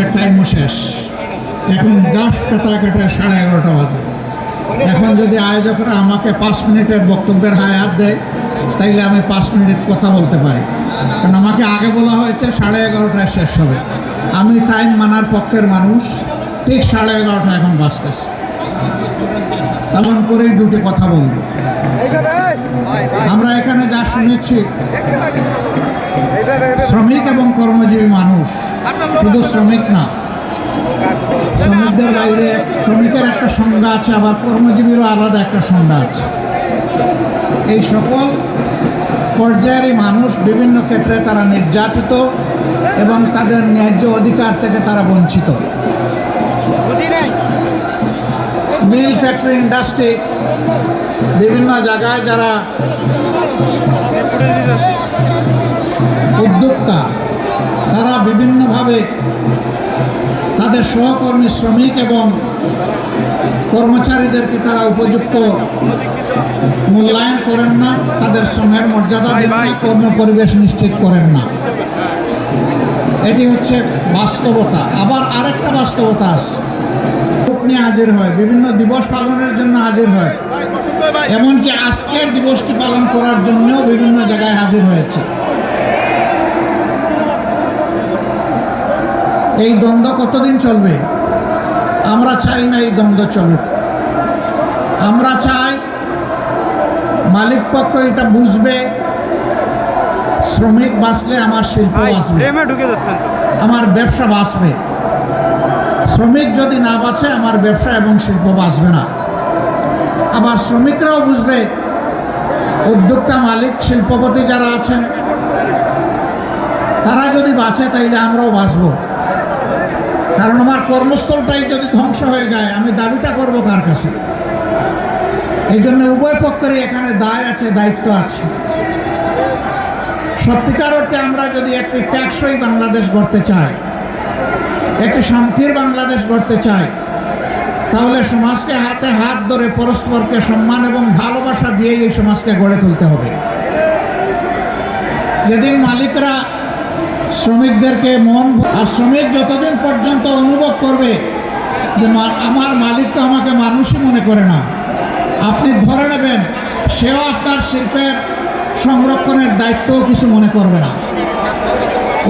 বক্তব্যের টাইমও শেষ। এখন জাস্ট কাটা কাটা সাড়ে এগারোটা বাজে। এখন যদি আয়োজকরা আমাকে পাঁচ মিনিটের বক্তব্যের হায়াত দেয়, তাইলে আমি পাঁচ মিনিট কথা বলতে পারি। কারণ আমাকে আগে বলা হয়েছে সাড়ে এগারোটায় শেষ হবে। আমি টাইম মানার পক্ষের মানুষ, ঠিক সাড়ে এগারোটা এখন বাঁচতেছে তেমন করেই দুটি কথা বলব। আমরা এখানে যা শুনেছি শ্রমিক এবং কর্মজীবী মানুষ। শুধু শ্রমিক না, শ্রমিকদের বাইরে শ্রমিকের একটা সংজ্ঞা আছে, আবার কর্মজীবীরও আলাদা একটা সংজ্ঞা আছে। এই সকল পর্যায়েরই মানুষ বিভিন্ন ক্ষেত্রে তারা নির্যাতিত এবং তাদের ন্যায্য অধিকার থেকে তারা বঞ্চিত। মিল ফ্যাক্টরি ইন্ডাস্ট্রি বিভিন্ন জায়গায় যারা সহকর্মী শ্রমিক এবং কর্মচারীদেরকে তারা উপযুক্ত মূল্যায়ন করেন না তাদের শ্রমের মর্যাদা দেন না কর্ম পরিবেশ নিশ্চিত করেন না। এটি হচ্ছে বাস্তবতা। আবার আরেকটা বাস্তবতা আছে। নিয়ে হাজির হয় বিভিন্ন দিবস পালনের জন্য হাজির হয়। এমনকি আজকের দিবসটি পালন করার জন্যও বিভিন্ন জায়গায় হাজির হয়েছে। এই দ্বন্দ্ব কতদিন চলবে? আমরা চাই না এই দ্বন্দ্ব চলুক। আমরা চাই মালিক পক্ষ এটা বুঝবে শ্রমিক বাঁচলে আমার শিল্প বাঁচবে। আমার ব্যবসা বাঁচবে। শ্রমিক যদি না বাঁচে আমার ব্যবসা এবং শিল্প বাঁচবে না। আবার শ্রমিকরাও বুঝবে উদ্যোক্তা মালিক শিল্পপতি যারা আছেন তারা যদি বাঁচে তাইলে আমরাও বাঁচব। কারণ আমার কর্মস্থলটাই যদি ধ্বংস হয়ে যায়, আমি দাবিটা করব কার কাছে? এই জন্য উভয় পক্ষেরই এখানে দায় আছে, দায়িত্ব আছে। সত্যিকার অর্থে আমরা যদি একটি ট্যাক্সই বাংলাদেশ গড়তে চাই, একটি শান্তির বাংলাদেশ গড়তে চাই, তাহলে সমাজকে হাতে হাত ধরে পরস্পরকে সম্মান এবং ভালোবাসা দিয়েই এই সমাজকে গড়ে তুলতে হবে। যেদিন মালিকরা শ্রমিকদেরকে মন আর শ্রমিক যতদিন পর্যন্ত অনুভব করবে যে আমার মালিক তো আমাকে মানুষই মনে করে না। আপনি ধরে নেবেন, সেও আপনার শিল্পের সংরক্ষণের দায়িত্বও কিছু মনে করবে না।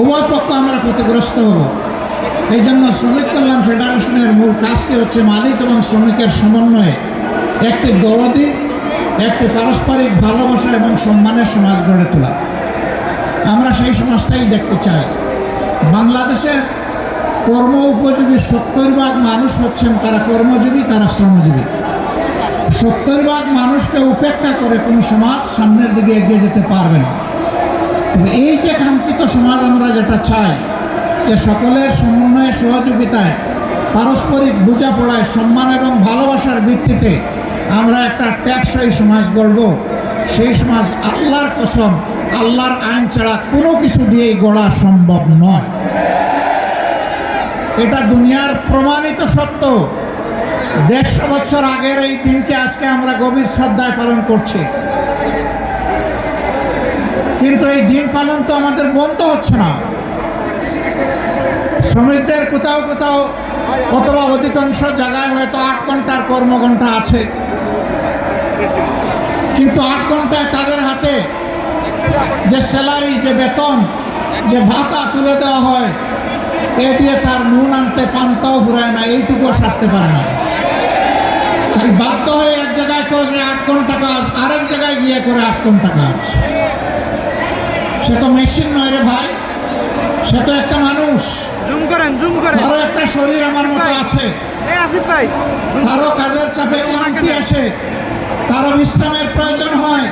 উভয় পক্ষ আমরা ক্ষতিগ্রস্ত হব। এই জন্য শ্রমিক কল্যাণ ফেডারেশনের মূল কাজটি হচ্ছে মালিক এবং শ্রমিকের সমন্বয়ে একটি দরদি, একটি পারস্পরিক ভালোবাসা এবং সম্মানের সমাজ গড়ে তোলা। সেই দেখতে চাই বাংলাদেশের কর্ম উপযোগী সত্তর ভাগ মানুষ হচ্ছেন তারা কর্মজীবী, তারা শ্রমজীবী। সত্তর ভাগ মানুষকে উপেক্ষা করে কোনো সমাজ সামনের দিকে এগিয়ে যেতে পারবে না। তবে এই যে কাঙ্ক্ষিত সমাজ আমরা যেটা চাই যে সকলের সমন্বয়ে, সহযোগিতায়, পারস্পরিক বোঝাপড়ায়, সম্মান এবং ভালোবাসার ভিত্তিতে আমরা একটা ট্যাক্সই সমাজ গড়ব। সেই সমাজ আল্লাহর কসম আল্লাহর আইন ছাড়া কোনো কিছু দিয়েই গড়া সম্ভব নয়। এটা দুনিয়ার প্রমাণিত সত্য। দেড়শো বছর আগের এই দিনকে আজকে আমরা গভীর শ্রদ্ধায় পালন করছি। কিন্তু এই দিন পালন তো আমাদের বন্ধ হচ্ছে না। শ্রমিকদের কোথাও কোথাও অথবা অধিকাংশ জায়গায় হয়তো আট ঘণ্টার কর্মঘণ্টা আছে। কিন্তু আট ঘন্টায় তাদের হাতে যে স্যালারি যে বেতন যে ভাতা তুলে দেওয়া হয় এ দিয়ে তার নুন আনতে পান্তাও ফুরায় না এইটুকুও সারতে পারে না। তাই বাধ্য হয়ে এক জায়গায় করে আট ঘণ্টা কাজ আরেক জায়গায় গিয়ে করে আট ঘণ্টা কাজ। সে তো মেশিন নয় রে ভাই সে তো একটা মানুষ। জুম করেন জুম করেন। তারও একটা শরীর আমার মতো আছে। তারও কাজের চাপে ক্লান্তি আসে। তারও বিশ্রামের প্রয়োজন হয়।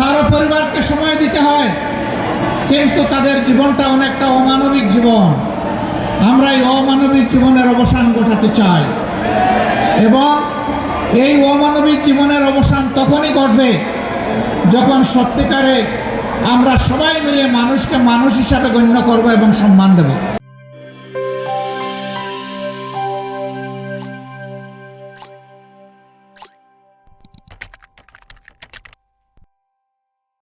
তারও পরিবারকে সময় দিতে হয়, কিন্তু তাদের জীবনটা অনেকটা অমানবিক জীবন। আমরা এই অমানবিক জীবনের অবসান ঘটাতে চাই। এবং এই অমানবিক জীবনের অবসান তখনই ঘটবে যখন সত্যিকারে আমরা সবাই মিলে মানুষকে মানুষ হিসাবে গণ্য করব এবং সম্মান দেব।